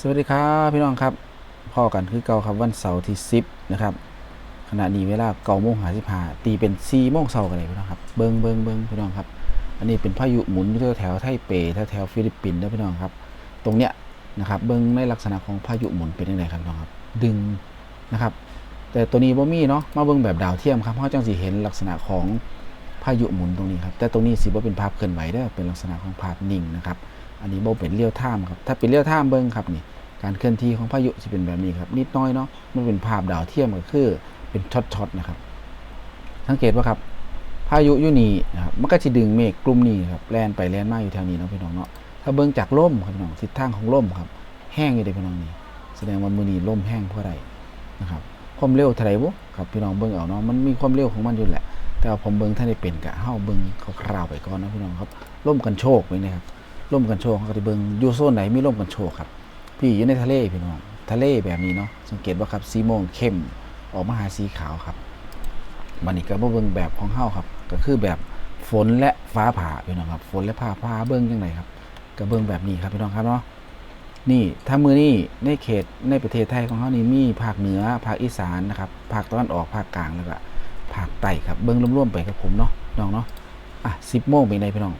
สวัสดีครับพี่น้องครับพ่อกันคือเก่าครับวันเสาร์ที่ 10 นะครับขณะนี้เวลาเก้าโมงหาสิบห้าตีเป็น4โมงเสาร์กันเลยพี่น้องครับเบิงเบิงเบิงพี่น้องครับ อันนี้เป็นพายุหมุนอยู่แถวไทเปแถวแถวฟิลิปปินส์นะพี่น้องครับ ตรงเนี้ยนะครับเบิงในลักษณะของพายุหมุนเป็นยังไงครับพี่น้องครับ ดึงนะครับ แต่ตัวนี้บ่มีเนาะมาเบิ่งแบบดาวเทียมครับเพราะจังสิเห็นลักษณะของพายุหมุนตรงนี้ครับแต่ตรงนี้สิบ่าเป็นภาพเคลื่อนไหวเด้อเป็นลักษณะของภาพนิ่งนะครับ อันนี้บเป็นเรียลไทม์ครับ ถ้าเป็นเรียลไทม์เบิ่งครับนี่ การเคลื่อนที่ของพายุสิเป็นแบบนี้ครับ นิดน้อยเนาะ มันเป็นภาพดาวเทียมก็คือเป็นช็อตๆนะครับ สังเกตว่าครับพายุยู่นี่นะครับ มันก็สิดึงเมฆกลุ่มนี้ครับ แล่นไปแล่นมาอยู่แถวนี้เนาะพี่น้องเนาะ ถ้าเบิ่งจากล่มครับพี่น้องทิศทางของล่มครับ แห้งอยู่เด้พี่น้องนี่ แสดงว่ามือนี้ลมแห้งเพราะอะไรนะครับ ความเร็วเท่าไหร่บุครับพี่น้องเบิ่งเอาเนาะ มันมีความเร็วของมันอยู่แหละ แต่ว่าผมเบิ่งถ้านได้เป็นกะเฮาเบิ่งคร่าวๆไปก่อนนะพี่น้องครับล่มกันโชคไว้นะครับ ล่มกันโชคเขาก็สิเบิงอยู่โซนไหนมีล่มกันโชคครับ พี่อยู่ในทะเลพี่น้องทะเลแบบนี้เนาะสังเกตว่าครับสีม่วงเข้มออกมาหาสีขาวครับมันนี่ก็มาเบิงแบบของเฮาครับ ก็คือแบบฝนและฟ้าผ่าพี่น้องครับ ฝนและฟ้าผ่าเบิงจังไดครับก็เบิงแบบนี้ครับพี่น้องครับเนาะนี่ถ้ามือนี่ในเขตในประเทศไทยของเขานี่มีภาคเหนือภาคอีสานนะครับภาคตะวันออกภาคกลางแล้วก็ภาคใต้ครับเบิ้งร่วมๆไปกับผมเนาะน้องเนาะอะสิบโมงเป็นไงพี่น้อง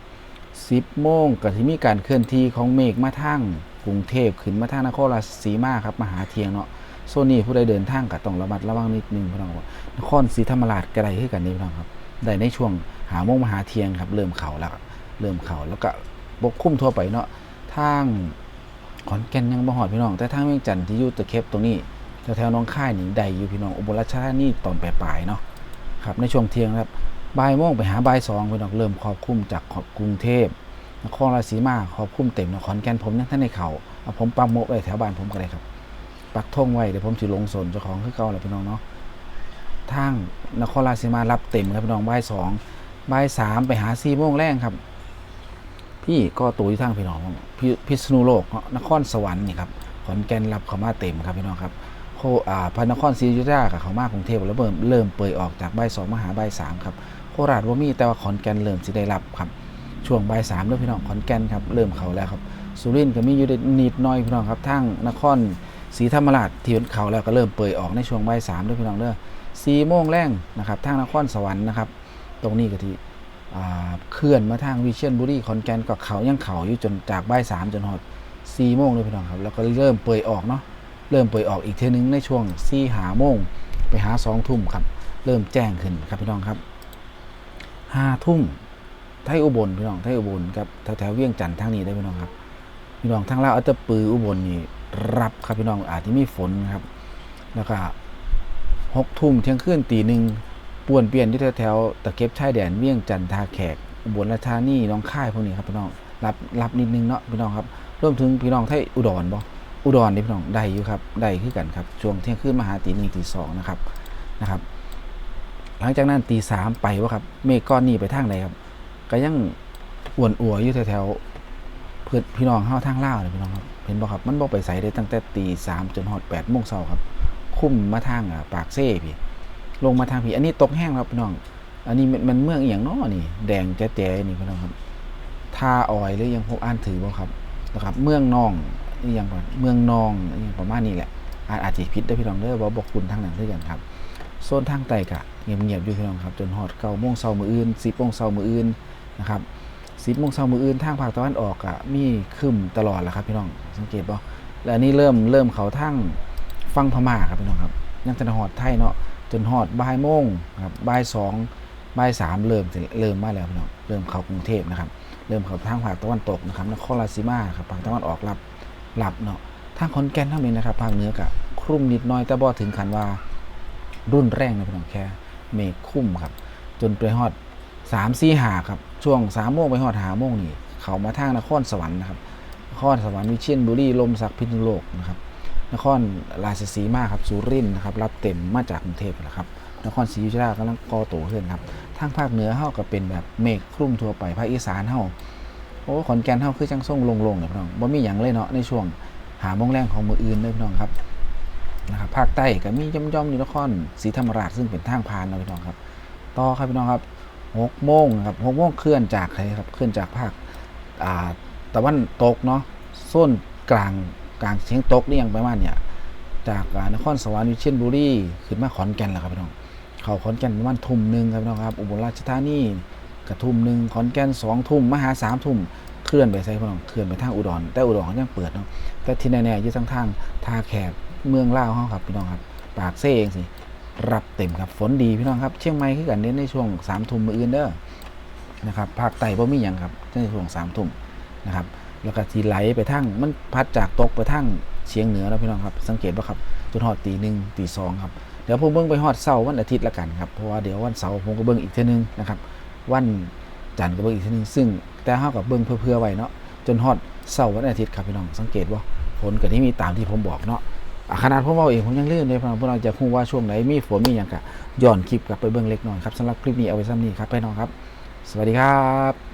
สิบโมงก็ที่มีการเคลื่อนที่ของเมฆมาทางกรุงเทพขึ้นมาทางนครราชสีมาครับมาหาเทียงเนาะโซนนี้ผู้ใดเดินทางก็ต้องระมัดระวังนิดนึงพี่น้องว่านครศรีธรรมราชก็ได้คือกันนี่พี่น้องครับได้ในช่วงหาโมงมาหาเทียงครับ เริ่มเข่าแล้วเริ่มเข่าแล้วก็ปกคลุมทั่วไปเนาะทางขอนแก่นยังบ่หอดพี่น้อง แต่ทางเวียงจันทร์ที่อยู่ตะเข็บตรงนี้แถวๆน้องค่ายนี่ได้อยู่พี่น้องอุบลราชธานีตอนปลายๆเนาะครับในช่วงเที่ยงครับ บ่ายโมงไปหาบ่ายสองพี่น้องเริ่มครอบคุมจากขอบกรุงเทพนครราชสีมาครอบคุมเต็มนาะขอนแก่นผมยังท่านในเขาเอาผมปักโมกไว้แถวบ้านผมก็ได้ครับ ปักธงไว้เดี๋ยวผมสิลงสนเจ้าของคือเก่าแหละพี่น้องเนาะทางนครราชสีมารับเต็มครับพี่น้องบ่ายสองบ่ายสามไปหาสี่โมงแรงครับ พี่ก็ตัวที่ทางพี่น้องพพิษณุโลกนครสวรรค์นี่ครับขอนแก่นรับเขามาเต็มครับพี่น้องครับโคอ่าพระนครศรีอยุธยากับเขามากรุงเทพแล้วเริ่มเริ่มเปิดออกจากบ่ายสองมาหาบ่ายสามครับ ราชว่ามีแต่ว่าขอนแก่นเริ่มสิได้รับครับช่วงบ่ายสามเด้อพี่น้องขอนแก่นครับเริ่มเขาแล้วครับสุรินทร์ก็มีอยู่ได้นิดน้อยพี่น้องครับทางนครศรีธรรมราชที่เขาแล้วก็เริ่มเปิดออกในช่วงบ่ายสามเด้อพี่น้องเด้อสี่โมงแรงนะครับทางนครสวรรค์นะครับตรงนี้ก็ที่เคลื่อนมาทางวิเชียรบุรีขอนแก่นก็เขายังเขาอยู่จนจากบ่ายสามจนหอดสี่โมงเลยพี่น้องครับแล้วก็เริ่มเปยออกเนาะเริ่มเปยออกอีกเทนึงในช่วงสี่หาโมงไปหาสองทุ่มครับ เริ่มแจ้งขึ้นครับพี่น้องครับ ห้าทุ่มไทยอุบลพี่น้องไทยอุบลครับแถวแถวๆเวียงจันทร์ทางนี้ได้พี่น้องครับพี่น้องทางลาวอัตตปืออุบลนี่รับครับพี่น้องอาจจะมีฝนครับ แล้วก็หกทุ่มเที่ยงคืนตีหนึ่งป่วนเปลี่ยนที่แถวๆตะเก็บชายแดนเวียงจันทร์ทาแขกอุบลราชธานีหน้องค่ายพวกนี้ครับพี่น้องรับรับนิดนึงเนาะพี่น้องครับรวมถึงพี่น้องไทยอุดรบ่อุดรนี่พี่น้องได้อยู่ครับได้คือกันครับช่วงเที่ยงคืนมาหาตีหนึ่งตีสองนะครับนะครับ หลังจากนั้นตีสามไปวะครับ เมฆก้อนนี้ไปทางไหนครับ ก็ยังอ้วนอัวอยู่แถวๆเพื่อนพี่น้องเฮาทางล่าวเลยพี่น้องครับเห็นบ่ครับมันบ่ไปใส่ได้ตั้งแต่ตีสามจนฮอดแปดโมงเช้าครับ คุ้มมาทางอะปากเซ่พี่ ลงมาทางผีอันนี้ตกแห้งแล้วพี่น้อง อันนี้มันมันเมืองอหย่างเน้อนี่ แดงแจ๊ๆนี่พี่น้องครับท่าออยหรือยังพบอ่านถือบ่ครับนะครับ เมืองนองนี่ยังก่อนเมืองนองนี่ประมาณนี้แหละอาจอาจจะผิดได้พี่น้องเด้อบ่บอกคุณทางนั้นด้วยกันครับโซนทางใต้กะ เงียบๆอยู่พี่น้องครับจนฮอดเก้าโมงเช้ามื้ออื่นสิบโมงเช้ามื้ออื่นนะครับสิบโมงเช้ามื้ออื่นทางภาคตะวันออกอะมีครึ้มตลอดแหละครับพี่น้องสังเกตบ่และนนี้เริ่มเริ่มเขาทางฟังพม่าครับพี่น้องครับยังจะฮอดไทยเนาะจนฮอดบ่ายโมงครับบ่ายสองบ่ายสามเริ่มเริ่มมาแล้วพี่น้องเริ่มเข้ากรุงเทพนะครับเริ่มเข้าทางภาคตะวันตกนะครับนครราชสีมาครับภาคตะวันออกรับรับเนาะทางขอนแก่นเท่านี้นะครับภาคเหนือกับคลุมนิดน้อยแต่บ่ถึงขันว่า รุ่นแรงนะพี่น้องแค่ เมฆคุ้มครับ จนไปฮอดสามสี่หาครับ ช่วงสามโมงไปฮอดหาโมงนี่ เขามาทางนครสวรรค์นะครับนครสวรรค์วิเชียรบุรีลมศักดิ์พิษณุโลกนะครับนครราชสีมาครับสุรินทร์นะครับรับเต็มมาจากกรุงเทพนะครับนครศรีอยุธยากำลังก่อตัวขึ้นครับทางภาคเหนือเฮาก็เป็นแบบเมฆคลุมทั่วไปภาคอีสานเฮาโอ้ขอนแก่นเฮาคือจังส่งลงๆเนี่ยพี่น้องบ่มีหยังเลยเนาะในช่วงหาโมงแรงของมืออื่นเลยพี่น้องครับ นะครับภาคใต้ก็มีย่อมๆอยู่นครศรีธรรมราชซึ่งเป็นทางผ่านนะพี่น้องครับ ต่อครับพี่น้องครับหกโมงครับหกโมงเคลื่อนจากใครครับเคลื่อนจากภาคอ่าตะวันตกเนาะโซนกลางกลางเชียงตกนี่ยังประมาณเนี่ยจากนครสวรรค์วิเชียรบุรีขึ้นมาขอนแก่นแล้วครับพี่น้องเขาขอนแก่นประมาณทุ่มหนึ่งครับพี่น้องครับอุบลราชธานีกระทุ่มหนึ่งขอนแก่นสองทุ่มมหาสามทุ่มเคลื่อนไปใส่พี่น้องเคลื่อนไปทางอุดรแต่อุดรยังเปิดเนาะแต่ที่แน่ๆยู่ทางทางท่าแขก เมืองล่าวเขาครับพี่น้องครับ ปากเซ่เองสิรับเต็มครับฝนดีพี่น้องครับ เชียงใหม่คือกันเน้นในช่วงสามทุ่มมืออื่นเด้อนะครับภาคใต้บ่มีหยังครับในช่วงสามทุ่มนะครับแล้วก็ทีไหลไปทั้งมันพัดจากตกไปทั้งเฉียงเหนือแล้วพี่น้องครับ สังเกตว่าครับจนฮอดตีหนึ่งตีสองครับเดี๋ยวผมเบิ่งไปฮอดเสาร์วันอาทิตย์ละกันครับเพราะว่าเดี๋ยววันเสาร์ผมก็เบิ่งอีกเท่อนึงนะครับวันจันทร์ก็เบิ่งอีกเท่อนึงซึ่งแต่เฮากับเบิ่งเพื่อๆไว้เนาะจนฮอดเสาร์วันอาทิตย์ครับพี่น้องสังเกตว่าฝนก็ที่มีตามที่ผมบอกเนาะ ขนาดพวกเราเองผมยังลืมเลยพี่น้องพวกเราจะพูดว่าช่วงไหนมีฝนมีอย่างกะย้อนคลิปกลับไปเบิ่งเล็กน้อยครับสำหรับคลิปนี้เอาไว้ซ้ำนี้ครับไปน้องครับ สวัสดีครับ